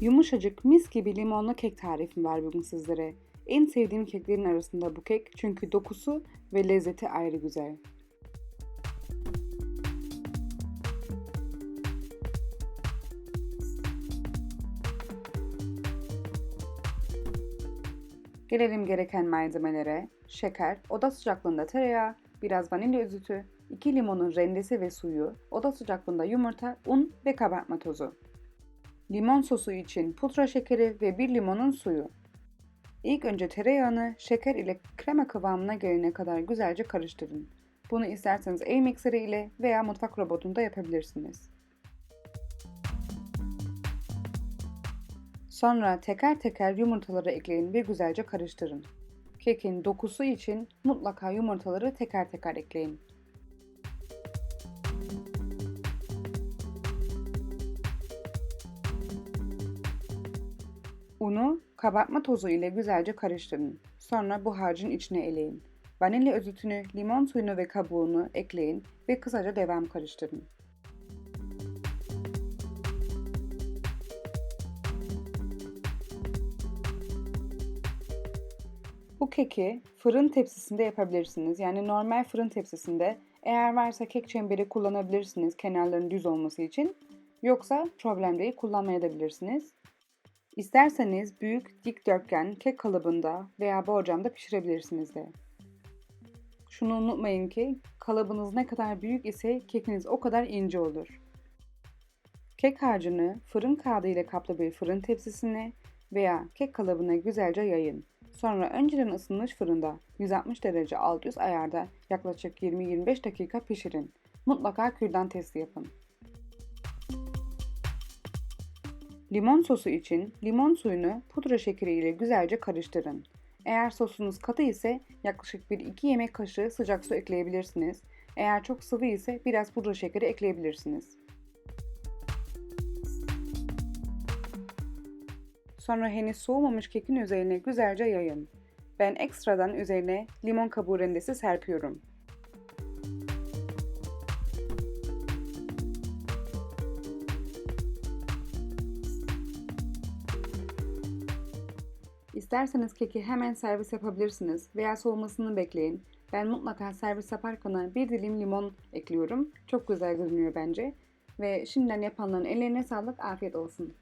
Yumuşacık mis gibi limonlu kek tarifim var bugün sizlere. En sevdiğim keklerin arasında bu kek çünkü dokusu ve lezzeti ayrı güzel. Gelelim gereken malzemelere. Şeker, oda sıcaklığında tereyağı, biraz vanilya özütü, 2 limonun rendesi ve suyu, oda sıcaklığında yumurta, un ve kabartma tozu. Limon sosu için pudra şekeri ve 1 limonun suyu. İlk önce tereyağını şeker ile krema kıvamına gelene kadar güzelce karıştırın. Bunu isterseniz el mikseri ile veya mutfak robotunda yapabilirsiniz. Sonra teker teker yumurtaları ekleyin ve güzelce karıştırın. Kekin dokusu için mutlaka yumurtaları teker teker ekleyin. Unu kabartma tozu ile güzelce karıştırın. Sonra bu harcın içine eleyin. Vanilya özütünü, limon suyunu ve kabuğunu ekleyin ve kısaca devam karıştırın. Bu keki fırın tepsisinde yapabilirsiniz. Yani normal fırın tepsisinde eğer varsa kek çemberi kullanabilirsiniz kenarların düz olması için. Yoksa problem değil kullanmayabilirsiniz. İsterseniz büyük dikdörtgen kek kalıbında veya borcamda pişirebilirsiniz de. Şunu unutmayın ki kalıbınız ne kadar büyük ise kekiniz o kadar ince olur. Kek harcını fırın kağıdı ile kaplı bir fırın tepsisine veya kek kalıbına güzelce yayın. Sonra önceden ısınmış fırında 160 derece alt üst ayarda yaklaşık 20-25 dakika pişirin. Mutlaka kürdan testi yapın. Limon sosu için limon suyunu pudra şekeri ile güzelce karıştırın. Eğer sosunuz katı ise yaklaşık 1-2 yemek kaşığı sıcak su ekleyebilirsiniz. Eğer çok sıvı ise biraz pudra şekeri ekleyebilirsiniz. Sonra henüz soğumamış kekin üzerine güzelce yayın. Ben ekstradan üzerine limon kabuğu rendesi serpiyorum. İsterseniz keki hemen servis yapabilirsiniz veya soğumasını bekleyin. Ben mutlaka servis yaparken bir dilim limon ekliyorum. Çok güzel görünüyor bence. Ve şimdiden yapanların ellerine sağlık, afiyet olsun.